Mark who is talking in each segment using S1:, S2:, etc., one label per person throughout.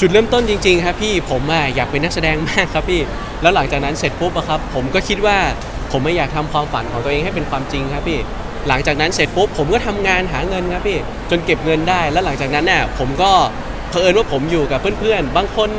S1: จุดเริ่มต้นจริงๆครับพี่ผมอะอยากเป็นนักแสดงมากครับพี่ แล้วหลังจากนั้นเสร็จปุ๊บอะครับ ผมก็คิดว่าผมไม่อยากทำความฝันของตัวเองให้เป็นความจริงครับพี่ หลังจากนั้นเสร็จปุ๊บผมก็ทำงานหาเงินครับพี่ จนเก็บเงินได้ แล้วหลังจากนั้นน่ะผมก็เผอิญว่าผมอยู่กับเพื่อนๆ บางคน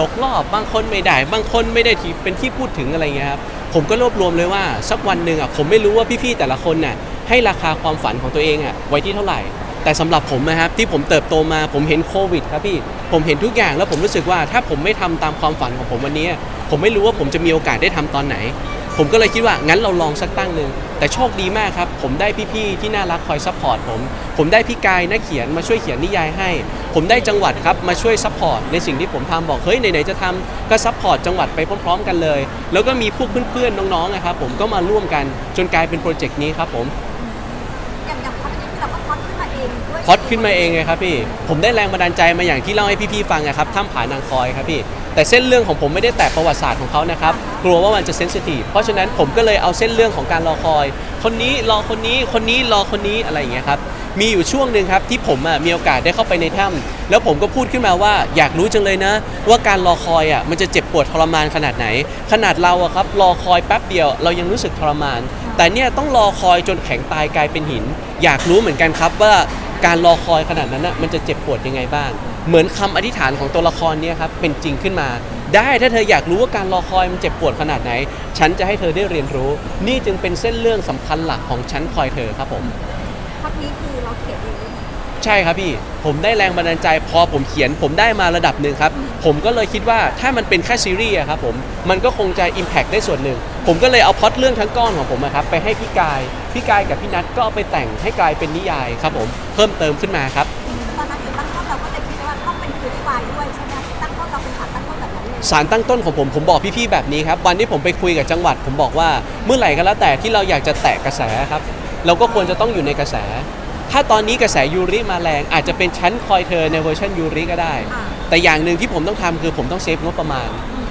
S1: ตกรอบ บางคนไม่ได้ บางคนไม่ได้ที่เป็นที่พูดถึงอะไรเงี้ยครับ ผมก็รวบรวมเลยว่าสักวันหนึ่งอะผมไม่รู้ว่าพี่ๆแต่ละคนน่ะให้ราคาความฝันของตัวเองอะไว้ที่เท่าไหร่ แต่สำหรับผมนะครับที่ผมเติบโตมาผมเห็นโควิดครับพี่ผมเห็นทุกอย่างแล้วผมรู้สึกว่าถ้าผมไม่ทำตามความฝันของผมวันนี้ ผมไม่รู้ว่าผมจะมีโอกาสได้ทำตอนไหน ผมก็เลยคิดว่างั้นเราลองสักตั้งหนึ่งแต่โชคดีมากครับ ผมได้พี่ๆที่น่ารักคอยซัพพอร์ตผมผมได้พี่กายนักเขียนมาช่วยเขียนนิยายให้ ผมได้จังหวัดครับมาช่วยซัพพอร์ตในสิ่งที่ผมทำบอกเฮ้ยไหนๆจะทำก็ซัพพอร์ตจังหวัดไปพร้อมๆ กันเลย แล้วก็มีพวกเพื่อนๆน้องๆนะครับผมก็มาร่วมกันจนกลายเป็นโปรเจกต์นี้ครับผม
S2: อย่างอย่างพอดนี้เราก็พอดขึ้น มาเองด้วย
S1: พอดขึ้นมาเองไงครับพี่ ผมได้แรงบันดาลใจมาอย่างที่เล่าให้พี่ๆฟังนะครับถ้ำผานางคอยครับพี่ แต่เส้นเรื่องของผมไม่ได้แตะประวัติศาสตร์ของเขานะครับ กลัวว่ามันจะเซนซิทีฟ เพราะฉะนั้นผมก็เลยเอาเส้นเรื่องของการรอคอย คนนี้รอคนนี้ คนนี้รอคนนี้อะไรอย่างเงี้ยครับ มีอยู่ช่วงหนึ่งครับที่ผมอะมีโอกาสได้เข้าไปในถ้ำแล้วผมก็พูดขึ้นมาว่าอยากรู้จังเลยนะ ว่าการรอคอยอะมันจะเจ็บปวดทรมานขนาดไหน ขนาดเราอะครับรอคอยแป๊บเดียว เรายังรู้สึกทรมาน แต่เนี่ยต้องรอคอยจนแข็งตายกลายเป็นหิน อยากรู้เหมือนกันครับว่า การรอคอยขนาดนั้นน่ะมันจะเจ็บปวดยังไงบ้าง เหมือนคำอธิษฐานของตัวละครเนี่ยครับเป็นจริงขึ้นมา ได้ถ้าเธออยากรู้ว่าการรอคอยมันเจ็บปวดขนาดไหน ฉันจะให้เธอได้เรียนรู้ นี่จึงเป็นเส้นเรื่องสำคัญหลักของฉันคอยเธอครับผม
S2: พอดนี้คือเราเขียนเองด้วยนะ
S1: ใช่ครับพี่ ผมได้แรงบันดาลใจพอผมเขียนผมได้มาระดับหนึ่งครับ ผมก็เลยคิดว่าถ้ามันเป็นแค่ซีรีส์อะครับผม มันก็คงจะ Impact ได้ส่วนหนึ่ง ผมก็เลยเอาพล็อตเรื่องทั้งก้อนของผมอะครับไปให้พี่กาย พี่กายกับพี่นัทก็เอาไปแต่งให้กลายเป็นนิยายครับผมเพิ่มเติมขึ้นมาครับ
S2: ตอนนั้นจุดตั้งต้นเราก็เลยคิดว่าต้องเป็นซีรีส์วายด้วยใช่ไหมตั้งต้นเราเป็นฐานตั้งต้นแบบนั้นเลย
S1: สารตั้งต้นของผมผมบอกพี่ๆแบบนี้ครับวันที่ผมไปคุยกับจังหวัด ผมบอกว่าเมื่อไหร่ก็แล้วแต่ที่เราอยากจะแตะกระแสครับเราก็ควรจะต้องอยู่ในกระแส ถ้าตอนนี้กระแสยูริมาแรงอาจจะเป็นชั้นคอยเธอในเวอร์ชันยูริก็ได้
S2: อ่า
S1: แต่อย่างหนึ่งที่ผมต้องทำคือผมต้องเซฟงบประมาณ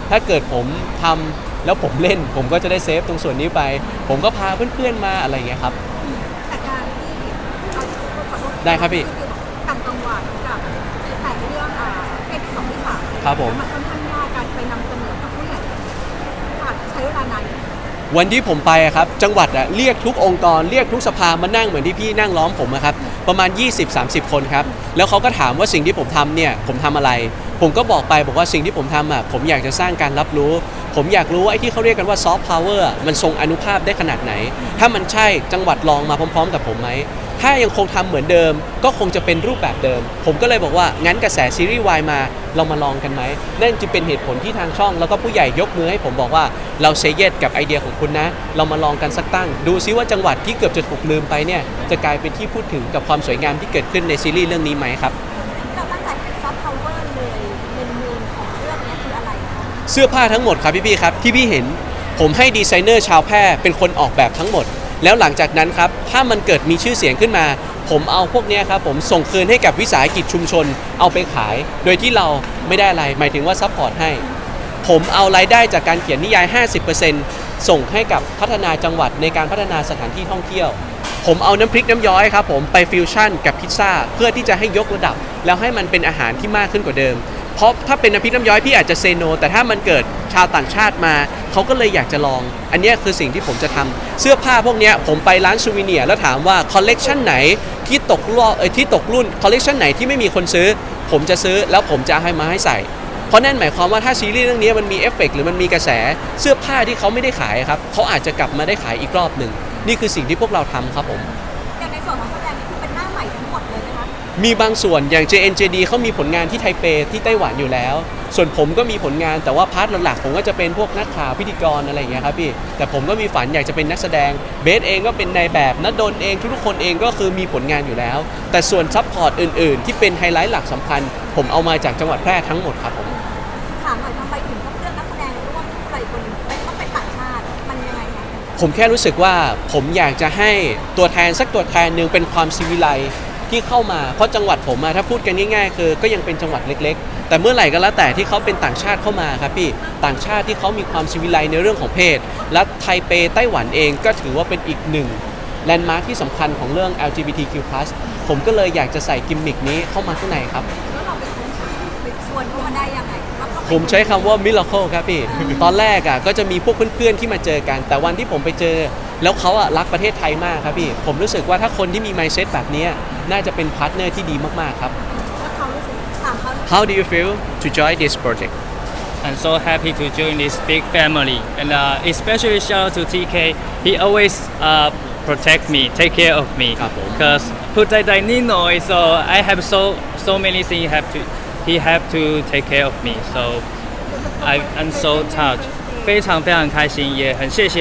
S1: ถ้าเกิดผมทำ แล้วผมเล่นผมก็จะได้เซฟตรงส่วนนี้ไป ผมก็พาเพื่อนๆมาอะไรอย่างเงี้ยครับ
S2: แต่การที่เราขอโทษ
S1: ได้ครับพี่
S2: ต่างจังหวัดกับแต่เรื่องอ่าเพศสองที่สาม
S1: ครับผม
S2: มันค่อนข้างยากการไปนำเสนอกับผู้ใหญ่อาจใช้เวลานาน
S1: วันที่ผมไปอะครับจังหวัดอะเรียกทุกองค์กรเรียกทุกสภามานั่งเหมือนที่พี่นั่งล้อมผมอะครับประมาณ 20-30 คนครับแล้วเขาก็ถามว่าสิ่งที่ผมทำเนี่ยผมทำอะไร ผมก็บอกไปบอกว่าสิ่งที่ผมทำอะผมอยากจะสร้างการรับรู้ ผมอยากรู้ว่าไอ้ที่เขาเรียกกันว่าซอฟต์พาวเวอร์มันทรงอนุภาพได้ขนาดไหน ถ้ามันใช่จังหวัดลองมาพร้อม ๆ กับผมไหมถ้ายังคงทำเหมือนเดิม ก็คงจะเป็นรูปแบบเดิม ผมก็เลยบอกว่างั้นกระแสซีรีส์วายมาเรามาลองกันไหมนั่นจึงเป็นเหตุผลที่ทางช่อง แล้วก็ผู้ใหญ่ยกมือให้ผมบอกว่าเราเซเยสกับไอเดียของคุณนะ เรามาลองกันสักตั้ง ดูซิว่าจังหวัดที่เกือบจะถูกลืมไปเนี่ยจะกลายเป็นที่พูดถึงกับความสวยงามที่เกิดขึ้นในซีรีส์เรื่องนี้ไหมครับ
S2: เสื้
S1: อผ้าทั้งหมดครับพี่ๆครับที่พี่เห็นผมให้ดีไซเนอร์ชาวแพร่เป็นคนออกแบบทั้งหมด แล้วหลังจากนั้นครับถ้ามันเกิดมีชื่อเสียงขึ้นมา ผมเอาพวกเนี้ยครับผมส่งคืนให้กับวิสาหกิจชุมชน เอาไปขาย โดยที่เราไม่ได้อะไรหมายถึงว่าซัพพอร์ตให้ ผมเอารายได้จากการเขียนนิยาย 50%ส่งให้กับพัฒนาจังหวัดในการพัฒนาสถานที่ท่องเที่ยว ผมเอาน้ำพริกน้ำย้อยครับผมไปฟิวชั่นกับพิซซ่าเพื่อที่จะให้ยกระดับ แล้วให้มันเป็นอาหารที่มากขึ้นกว่าเดิม เพราะถ้าเป็นน้ำพริกน้ำย้อยพี่อาจจะเซโน แต่ถ้ามันเกิดชาวต่างชาติมา เขาก็เลยอยากจะลอง อันเนี้ยคือสิ่งที่ผมจะทำเสื้อผ้าพวกเนี้ยผมไปร้านซูวิเนียร์แล้วถามว่าคอลเลกชันไหนที่ตกรอบเอ้ยที่ตกรุ่นคอลเลกชันไหนที่ไม่มีคนซื้อ ผมจะซื้อแล้วผมจะให้มาให้ใส่ เพราะนั่นหมายความว่าถ้าซีรีส์เรื่องนี้มันมีเอฟเฟกต์หรือมันมีกระแสเสื้อผ้าที่เขาไม่ได้ขายครับเขาอาจจะกลับมาได้ขายอีกรอบหนึ่งนี่คือสิ่งที่พวกเราทำครับผม มีบางส่วนอย่าง JNJD เขามีผลงานที่ไทเปที่ไต้หวันอยู่แล้ว ส่วนผมก็มีผลงานแต่ว่าพาร์ทหลักๆผมก็จะเป็นพวกนักข่าวพิธีกรอะไรอย่างเงี้ยครับพี่แต่ผมก็มีฝันอยากจะเป็นนักแสดงเบสเองก็เป็นนายแบบนัดดนเองทุกๆคนเองก็คือมีผลงานอยู่แล้ว แต่ส่วนซัพพอร์ตอื่นๆ ที่เป็นไฮไลท์หลักสำคัญ ผมเอามาจากจังหวัดแพร่ทั้งหมดครับผม
S2: ถามหน่อยทำไมถึงต้องเลือกนักแสดงร่วมใครคนเป็นต้องเป็นต่างชาติ มันยังไงคะ
S1: ผมแค่รู้สึกว่าผมอยากจะให้ตัวแทนสักตัวแทนหนึ่งเป็นความซีวิไล ที่เข้ามาเพราะจังหวัดผมอะถ้าพูดกันง่ายๆ คือก็ยังเป็นจังหวัดเล็ก ๆ แต่เมื่อไหร่ก็แล้วแต่ที่เขาเป็นต่างชาติเข้ามาครับพี่ต่างชาติที่เขามีความซีวิไลในเรื่องของเพศ และไทเปไต้หวันเองก็ถือว่าเป็นอีกหนึ่งแลนด์มาร์คที่สำคัญของเรื่อง LGBTQ+ ผมก็เลยอยากจะใส่กิมมิกนี้เข้ามาข้างในครับ
S2: แล้วเราเป็นคนไปชวนเขามาได้ยังไงว่าเขา
S1: ผมใช้คำว่า miracle ครับพี่ ตอนแรกอะก็จะมีพวกเพื่อนๆที่มาเจอกัน แต่วันที่ผมไปเจอ แล้วเขาอ่ะรักประเทศไทยมากครับพี่ ผมรู้สึกว่าถ้าคนที่มี mindset แบบเนี้ยน่าจะเป็นพาร์ทเนอร์ที่ดีมากๆครับ
S2: แล้วเขารู้สึกถามเขา
S1: How do you feel to join this project
S3: I'm so happy to join this big family, and uh, especially shout out to TK. He always uh, protect me, take care of me.
S1: ครับผม
S3: Because Putai Dai Nino is so I have so so many things he have to he have to take care of me. So I I'm so touched. 非常非常开心，也很谢谢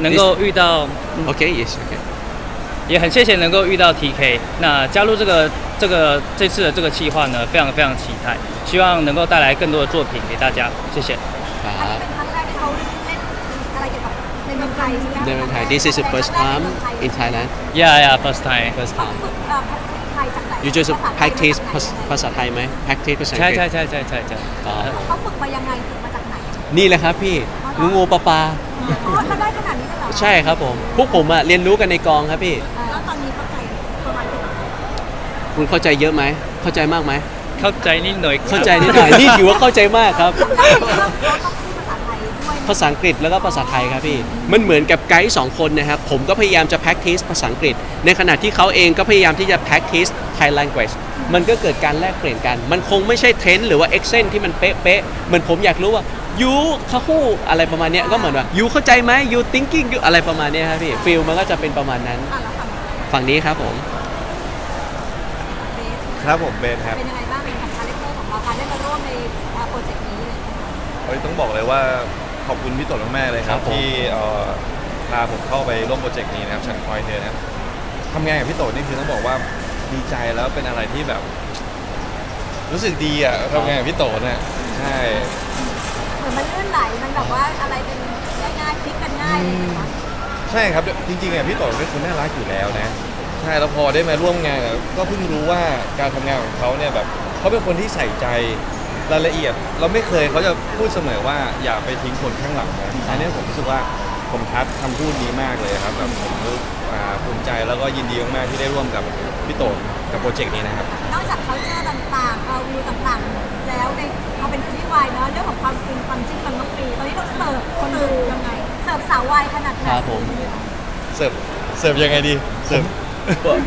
S3: 能够遇到，
S1: Okay yes okay
S3: 也很谢谢能够遇到 TK。那加入这个这个这次的这个计划呢，非常非常期待，希望能够带来更多的作品给大家。谢谢。
S1: ครั
S2: อันนี้
S1: บ
S2: เป็นครั้งแรกที่เขาเล่นอะไรเกี่ยวกับในเมืองไทยใช่ไหม
S1: ในเมืองไทย This is the first time in Thailand
S3: Yeah, yeah, first time.
S1: first
S2: เขา
S1: time
S2: ฝึกเอ่อภาษาไทยจากไหน
S1: you just
S2: ภาษาไทย
S1: practice
S2: มา
S1: ภาษาภาษาไทยไหม practice ภาษาอัง
S3: ใช่
S1: กฤษ
S3: ใช่ใช่ใช่ใช่ใช่
S1: อ๋อ
S2: เขาฝึกมายังไงฝึกมาจากไหน
S1: นี่แหละครับพี่ งูงูปลาปลา
S2: อ๋อเขาได้ขนาดนี้เลยเหรอ
S1: ใช่ครับผม พวกผมอะเรียนรู้กันในกองครับพี่
S2: เออแล้วตอนนี้เข้าใจประมาณไหน
S1: คุณเข้าใจเยอะไหม เข้าใจมากไหม
S3: เข้าใจนิดหน่อย
S1: เข้าใจนิดหน่อย นี่ถือว่าเข้าใจมากครับ
S2: ได้เขาต้องพูด ภาษาไทยด้วย
S1: ภาษาอังกฤษแล้วก็ภาษาไทยครับพี่ มันเหมือนกับไกด์สองคนนะครับ ผมก็พยายามจะ practice ภาษาอังกฤษ ในขณะที่เขาเองก็พยายามที่จะ practice Thai language มันก็เกิดการแลกเปลี่ยนกัน มันคงไม่ใช่เทรนด์หรือว่า accent ที่มันเป๊ะๆเหมือนผมอยากรู้ว่า you เขาฮู้อะไรประมาณเนี้ยก็เหมือนว่า you เข้าใจไหม you thinking you อะไรประมาณเนี้ยครับพี่ฟิลมันก็จะเป็นประมาณนั้น
S2: อะแล้วฝั่ง
S1: ฝั่งนี้ครับผม
S2: เบส
S4: ครับผมเบนครับ
S2: เป็นยังไงบ้างเป็นของคาแรคเตอร์ของเราการได้มาร่วมในเอ่อโปรเจกต์นี้เลย
S4: เฮ้ยต้องบอกเลยว่า ขอบคุณพี่ต๋นมากๆเลยครั
S1: ครับผม
S4: บที่เอ่อพาผมเข้าไปร่วมโปรเจกต์นี้นะครับฉันคอยเธอนะครับทำงานกับพี่ต๋นนี่คือต้องบอกว่าดีใจแล้วเป็นอะไรที่แบบ รู้สึกดีอะทำงานกับพี่ต๋นน่ะใช่
S2: เหมือนมันลื่นไหล มันแบบว่าอะไรเป็นง่ายๆคลิกกันง่ายเลยนะคะ
S4: ใช่ครับ จริงๆอะพี่ต๋นเป็นคนน่ารักอยู่แล้วนะใช่แล้วพอได้มาร่วมงานอะก็เพิ่งรู้ว่าการทำงานของเขาเนี่ยแบบเขาเป็นคนที่ใส่ใจ รายละเอียดเราไม่เคยเขาจะพูดเสมอว่าอย่าไปทิ้งคนข้างหลังนะอันนี้ผมรู้สึกว่าผมทัดคำพูดนี้มากเลยครับแบบผมรู้อ่าภูมิใจแล้วก็ยินดีมากๆที่ได้ร่วมกับพี่โตนกับโปรเจกต์นี้นะครับ
S2: นอกจาก culture ต่างๆเอาวิวต่างๆ แล้วในพอเป็นซีรีส์วายเนาะเรื่องของความจริงความจริงมันต้องมีตอนนี้ต้องเสิร์ฟคนดูยังไงเสิร์ฟสาววายขนาดไหน
S1: ครับผม
S4: เสิร์ฟเสิร์ฟยังไงดีเสิร์ฟ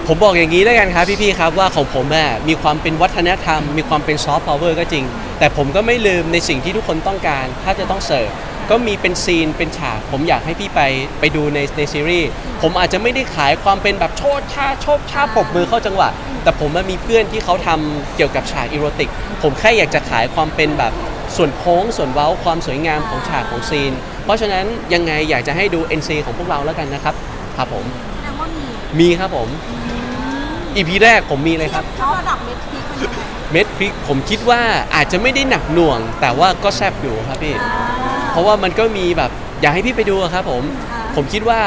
S1: ผมบอกอย่างนี้แล้วกันครับพี่ๆครับว่าของผมอะมีความเป็นวัฒนธรรม มีความเป็นซอฟต์พาวเวอร์ก็จริง แต่ผมก็ไม่ลืมในสิ่งที่ทุกคนต้องการ ถ้าจะต้องเสิร์ฟก็มีเป็นซีนเป็นฉาก ผมอยากให้พี่ไปไปดูในในซีรีส์ผมอาจจะไม่ได้ขายความเป็นแบบโชดชาโชบชาปบมือเข้าจังหวะ แต่ผมมันมีเพื่อนที่เขาทำเกี่ยวกับฉากอีโรติก ผมแค่อยากจะขายความเป็นแบบส่วนโค้งส่วนเว้าความสวยงามของฉากของซีน เพราะฉะนั้นยังไงอยากจะให้ดู NC ของพวกเราแล้วกันนะครับครับผม
S2: มี
S1: มีครับผมอีพีแรกผมมีเลยครับ
S2: เขาระดับเม็ดพีคมันยังไง
S1: เม็ดพริกผมคิดว่าอาจจะไม่ได้หนักหน่วง แต่ว่าก็แซ่บอยู่ครับพี่ เพราะว่ามันก็มีแบบอยากให้พี่ไปดูอะครับผม
S2: อ่า
S1: ผมคิดว่า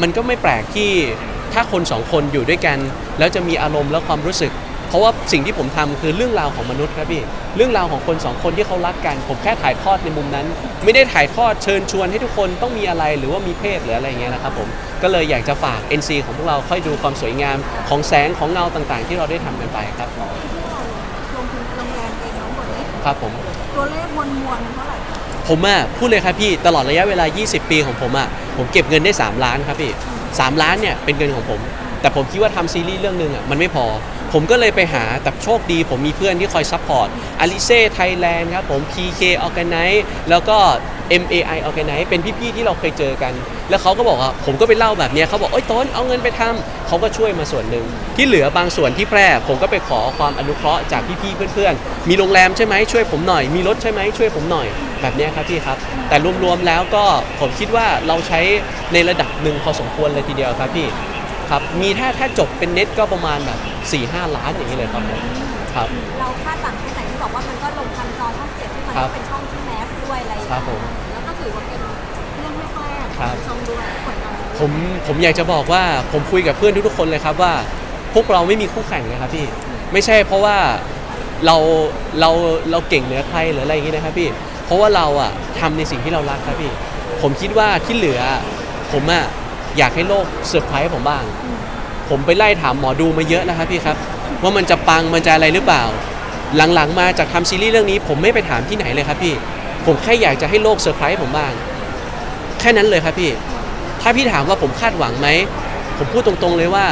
S1: มันก็ไม่แปลกที่ถ้าคนสองคนอยู่ด้วยกัน แล้วจะมีอารมณ์และความรู้สึก เพราะว่าสิ่งที่ผมทำคือเรื่องราวของมนุษย์ครับพี่เรื่องราวของคนสองคนที่เขารักกัน ผมแค่ถ่ายทอดในมุมนั้น ไม่ได้ถ่ายทอดเชิญชวนให้ทุกคนต้องมีอะไรหรือว่ามีเพศหรืออะไรอย่างเงี้ยนะครับผมก็เลยอยากจะฝาก NC ของพวกเราค่อยดูความสวยงามของแสงของเงาต่างๆ ที่เราได้ทำกันไปครับ
S2: ที่เราลงทุนโรงแรมเองทั้งหมดนี้
S1: ครับผม
S2: ตัวเลขมวลมวลเท่าไหร่
S1: ผมอะพูดเลยครับพี่ตลอดระยะเวลา 20 ปีของผมอะผมเก็บเงินได้ 3 ล้านครับพี่3ล้านเนี่ยเป็นเงินของผม แต่ผมคิดว่าทำซีรีส์เรื่องหนึ่งอะมันไม่พอ ผมก็เลยไปหาแต่โชคดี ผมมีเพื่อนที่คอยซัพพอร์ตอลิเซ่ไทยแลนด์ครับผม PK Organize แล้วก็ MAI Organize เป็นพี่ๆที่เราเคยเจอกัน แล้วเขาก็บอกว่าผมก็ไปเล่าแบบนี้เขาบอกโอ๊ยต้นเอาเงินไปทำเขาก็ช่วยมาส่วนหนึ่ง ที่เหลือบางส่วนที่แพร่ ผมก็ไปขอความอนุเคราะห์จากพี่ๆเพื่อนๆ มีโรงแรมใช่ไหมช่วยผมหน่อย มีรถใช่ไหมช่วยผมหน่อย แบบนี้ครับพี่ครับ แต่รวมๆแล้วก็ผมคิดว่าเราใช้ในระดับหนึ่งพอสมควรเลยทีเดียวครับพี่ ครับ มีถ้าถ้าจบเป็นเน็ตก็ประมาณแบบ4ี่ห้าล้านอย่างนี้เลยครับผมครับ
S2: เราคาดหวังแค่ไหนที่บอกว่ามันก็ลงทันจอช่องเจ็ดที่มัน
S1: ครั
S2: ก็
S1: บ
S2: เป็นช่องที่แมสด้วยอะไรอย่าง
S1: ครั
S2: เงี้
S1: บ
S2: ย
S1: ผม
S2: แล้วก็ถือว่าเป็นเรื่องแรกๆ
S1: ครับ
S2: ของช่องด้วยผลงาน
S1: ผมผมอยากจะบอกว่าผมคุยกับเพื่อนทุกๆคนเลยครับว่า พวกเราไม่มีคู่แข่งเลยครับพี่ไม่ใช่เพราะว่าเราเราเราเก่งเหนือใครหรืออะไรอย่างงี้นะครับพี่เพราะว่าเราอะทำในสิ่งที่เรารักครับพี่ ผมคิดว่าที่เหลือผมอะ อยากให้โลกเซอร์ไพรส์ผมบ้าง ผมไปไล่ถามหมอดูมาเยอะนะครับพี่ครับ ว่ามันจะปังมันจะอะไรหรือเปล่า หลังๆมาจากทำซีรีส์เรื่องนี้ ผมไม่ไปถามที่ไหนเลยครับพี่ ผมแค่อยากจะให้โลกเซอร์ไพรส์ผมบ้าง แค่นั้นเลยครับพี่ ถ้าพี่ถามว่าผมคาดหวังไหม ผมพูดตรงๆเลยว่า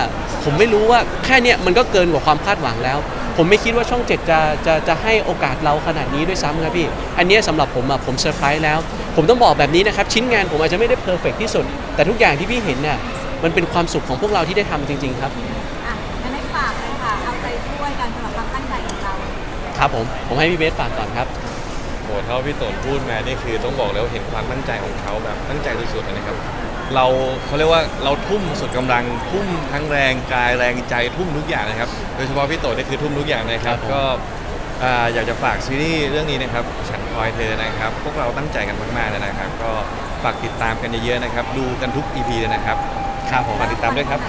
S1: ผมไม่รู้ว่าแค่เนี้ยมันก็เกินกว่าความคาดหวังแล้ว ผมไม่คิดว่าช่องเจ็ดจะจะจะให้โอกาสเราขนาดนี้ด้วยซ้ำครับพี่ อันเนี้ยสำหรับผมอะผมเซอร์ไพรส์แล้ว ผมต้องบอกแบบนี้นะครับ ชิ้นงานผมอาจจะไม่ได้เพอร์เฟกที่สุด แต่ทุกอย่างที่พี่เห็นน่ะมันเป็นความสุขของพวกเราที่ได้ทำจริง ๆ ครับ
S2: อะงั้นให้ฝากเลยค่ะเอาใจช่วยกันสำหรับความตั้งใจของเรา
S1: ครับผมผมให้พี่เบสฝากก่อนครับ
S4: โหเท่าพี่โตนพูดมานี่คือต้องบอกเลยว่าเห็นความตั้งใจของเขาแบบตั้งใจสุดๆเลยนะครับ เราเขาเรียกว่าเราทุ่มสุดกำลังทุ่มทั้งแรงกายแรงใจทุ่มทุกอย่างนะครับ โดยเฉพาะพี่โตนี่คือทุ่มทุกอย่างนะครับ
S1: ครับผม
S4: ก็อ่าอยากจะฝากซีรีส์เรื่องนี้นะครับ ฉันคอยเธอนะครับ พวกเราตั้งใจกันมากๆเลยนะครับ ก็ฝากติดตามกันเยอะๆนะครับ ดูกันทุก EP เลยนะครับ
S1: ครับผม
S4: ฝากติดตามด้วยครับ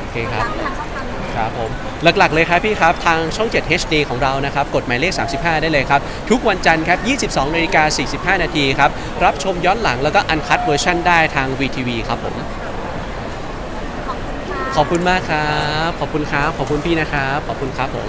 S1: โอเคครับ
S2: ตามทางช่องทางไหน
S1: ครับผมหลักๆเลยครับพี่ครับ ทางช่อง 7 HD ของเรานะครับ กดหมายเลข 35 ได้เลยครับ ทุกวันจันทร์ครับ 22นาฬิกา45 นาทีครับ รับชมย้อนหลังแล้วก็อันคัดเวอร์ชันได้ทาง VTV ครับผม
S2: ขอบคุณค่ะ
S1: ขอบคุณมากครับ ขอบคุณครับ ขอบคุณพี่นะครับ ขอบคุณครับผม